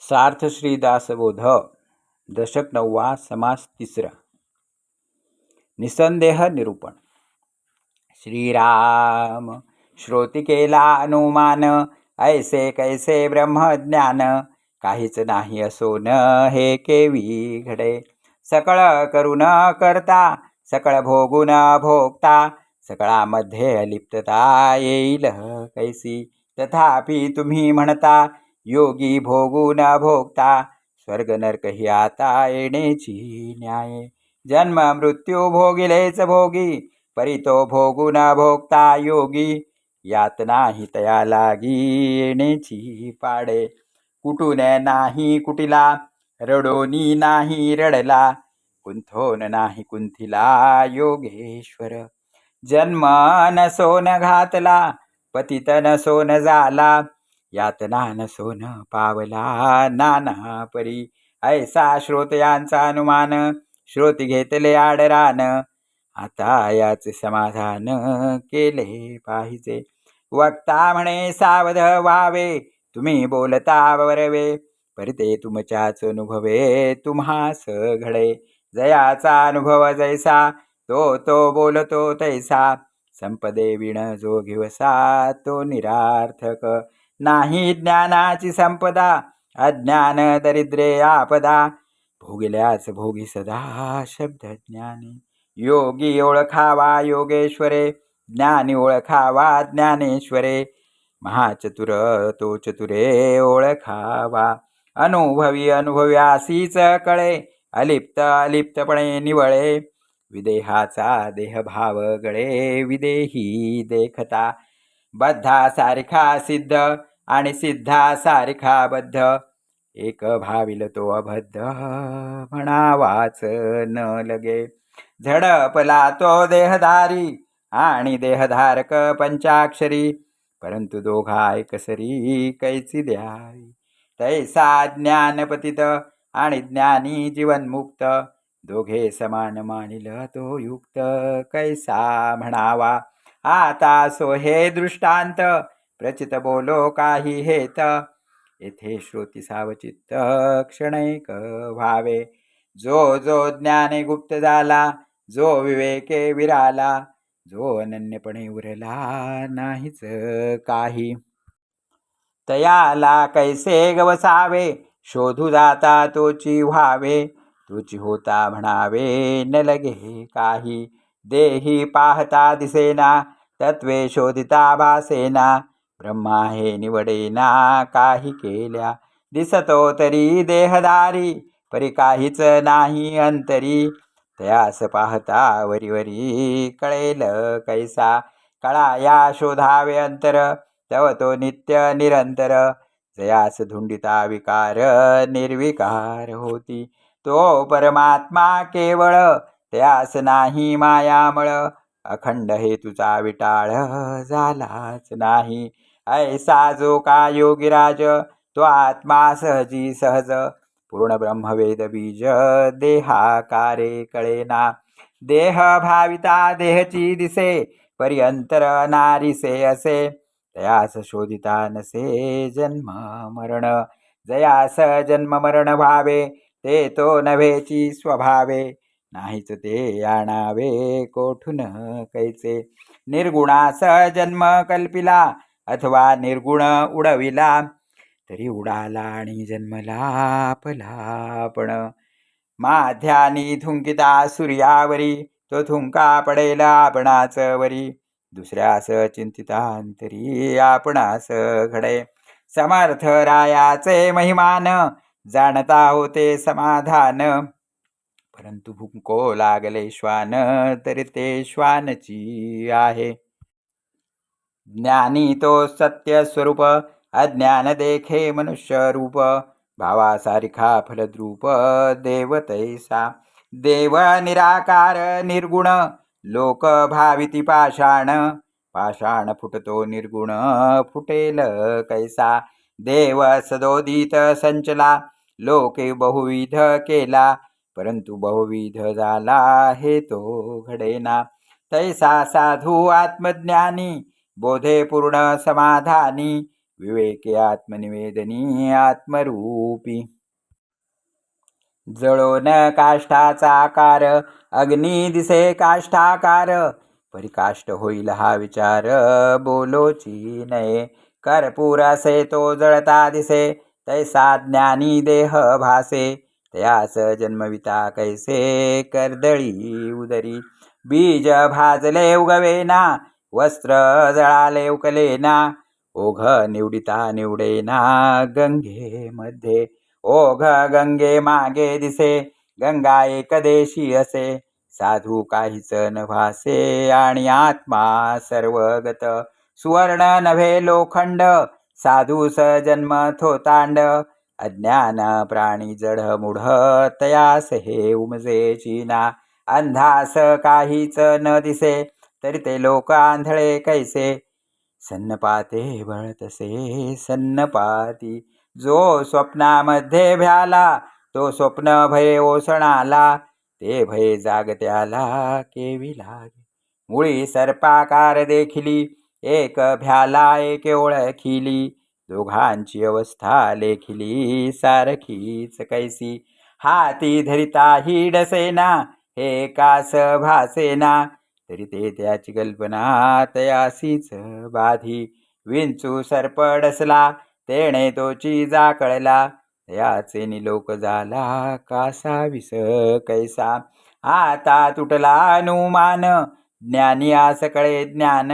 सार्थ दशक नववा समास तिसरा. निसंदेह निरूपण. श्रीराम श्रोती केला अनुमान ऐसे कैसे ब्रह्मज्ञान? काहीच नाही असो न हे केवी घडे. सकळ करू न करता सकळ भोगू न भोगता सकळामध्ये अलिप्तता येईल कैसी? तथापि तुम्ही म्हणता योगी भोगू ना भोगता स्वर्ग नरक ही आता येण्याची न्याय. जन्म मृत्यू भोगिलेच भोगी परितो भोगू ना भोगता योगी. यातना ही तया लागी येण्याची पाडे. कुटून नाही कुटिला रडोनी नाही रडला कुंथोन नाही कुंथिला योगेश्वर. जन्म नसोन घातला पतित नसोन झाला यात नान सोन पावला नाना परी. ऐसा श्रोतयांचा अनुमान श्रोती घेतले आडरान. आता याच समाधान केले पाहिजे. वक्ता म्हणे सावध व्हावे. तुम्ही बोलता वरवे. परिते तुमच्याच अनुभवे तुम्हास घडे. जयाचा अनुभव जैसा तो तो बोलतो तैसा. संपदे विण जो घेवसा तो निरार्थक. नाही ज्ञानाची संपदा अज्ञान दरिद्रे आपदा. भोगिल्याच भोगी सदा शब्द ज्ञानी. योगी ओळखावा योगेश्वरे ज्ञानी ओळखावा ज्ञानेश्वरे. महाचतुर तो चतुरे ओळखावा. अनुभवी अनुभव्यासीच कळे अलिप्त अलिप्तपणे निवळे. विदेहाचा देहभाव गळे विदेही देखता. बद्धा सारखा सिद्ध आणि सिद्धा सारखा बद्ध. एक भाविल तो अबद्ध म्हणावाच न लगे. झडपला तो देहधारी आणि देहधारक पंचाक्षरी. परंतु दोघा एकसरी कैची द्यावी. तैसा ज्ञानपतित आणि ज्ञानी जीवनमुक्त. दोघे समान मानिल तो युक्त कैसा म्हणावा. आता सो हे दृष्टांत प्रचित बोलो काही हेत. येथे श्रोती सावचित्त क्षणैक व्हावे. जो जो ज्ञाने गुप्त झाला जो विवेके विराला जो अनन्यपणे उरला नाहीच काही. तयाला कैसे गवसावे शोधू जाता तोची व्हावे. तुची होता म्हणावे न लगे काही. देही पाहता दिसेना तत्वे शोधिता भासेना ब्रह्मा हे निवडेना काही केल्या दिसतो तरी देहदारी परी काहीच नाही अंतरी. तयास पाहता वरी वरी कळेल कैसा कळा या शोधावे अंतर तव तो नित्य निरंतर. जयास धुंडिता विकार निर्विकार होती तो परमात्मा केवळ त्यास नाही मायामळ. अखंड हेतूचा विटाळ झालाच नाही. ऐसा जो का योगीराज? तो आत्मा सहजी सहज. पूर्ण ब्रह्मवेद बीज देहाकारे कळेना. देह भाविता देहची दिसे पर्यंतर नारीसे असे. तयास शोधिता नसे जन्म मरण. जयास जन्म मरण भावे ते तो नव्हेची स्वभावे. नाहीच ते आणावे कोठून कैचे निर्गुणास जन्म कल्पिला अथवा निर्गुण उडविला. तरी उडाला आणि जन्मला पण माध्यानी थुंकिता सूर्यावरी तो थुंका पडेल आपणाच वरी. दुसऱ्यास चिंतितांतरी आपणास घडे. समर्थ रायाचे महिमान जाणता होते समाधान. परंतु भुंको लागले श्वान तरी ते श्वानची आहे. ज्ञानी तो सत्य स्वरूप अज्ञान देखे मनुष्य रूप भावासारिखा फलद्रूप देवतैसा. देव निराकार निर्गुण लोक भाविती पाषाण पाषाण फुटतो निर्गुण फुटेल कैसा. देव सदोदित संचला लोके बहुविध केला. परंतु बहुविध झाला हे तो घडेना. तैसा साधू आत्मज्ञानी बोधे पूर्ण समाधानी विवेके आत्मनिवेदनी आत्मरूपी. जळो न काष्ठाचा आकार अग्नी दिसे काष्ठाकार परिकाष्ट होईल हा विचार बोलोची नये. कर्पूर असे तो जळता दिसे तैसा ज्ञानी देह भासे यास जन्मविता कैसे कर्दळी उदरी? बीज भाजले उगवेना वस्त्र जळाले उकलेना ओघ निवडिता निवडेना गंगेमध्ये ओघ गंगे मागे दिसे गंगा एकदेशी असे. साधू काहीच न भासे आणि आत्मा सर्वगत. सुवर्ण नव्हे लोखंड साधू स जन्म थोतांड. अज्ञान प्राणी जड मुढ तयास हे उमजे चीना अंधास काहीच न दिसे तरी ते लोक आंधळे कैसे? सन्नपाते बळतसे सन्नपाती जो स्वप्नामध्ये भ्याला तो स्वप्न भय ओसणाला ते भय जागत्याला केवी लागे? मुळी सर्पाकार देखिली एक भ्याला एक ओळखिली दोघांची अवस्था लेखिली सारखीच कैसी. हाती धरिता ही डसेना हे कास भासेना तरी ते त्याची कल्पना तयासीच बाधी. विंचू सर्प डसला तेणे तोची जाकळला याचे निलोक झाला कासा विस कैसा. आता तुटला अनुमान ज्ञानी आस कळे ज्ञान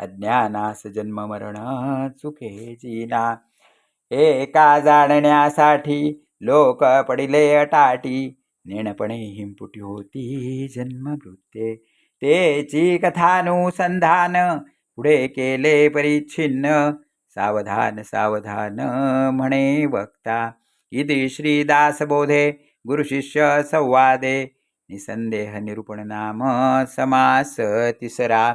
अज्ञानास जन्म मरण चुके जीना एका जाणण्यासाठी लोक पडिले अटाटी नेणपणे हिंपुटी होती जन्मवृत्ते. तेची कथानुसंधान पुढे केले परिच्छिन्न. सावधान सावधान म्हणे वक्ता. इति श्रीदासबोधे गुरुशिष्य संवादे. निसंदेह निरूपण नाम समास तिसरा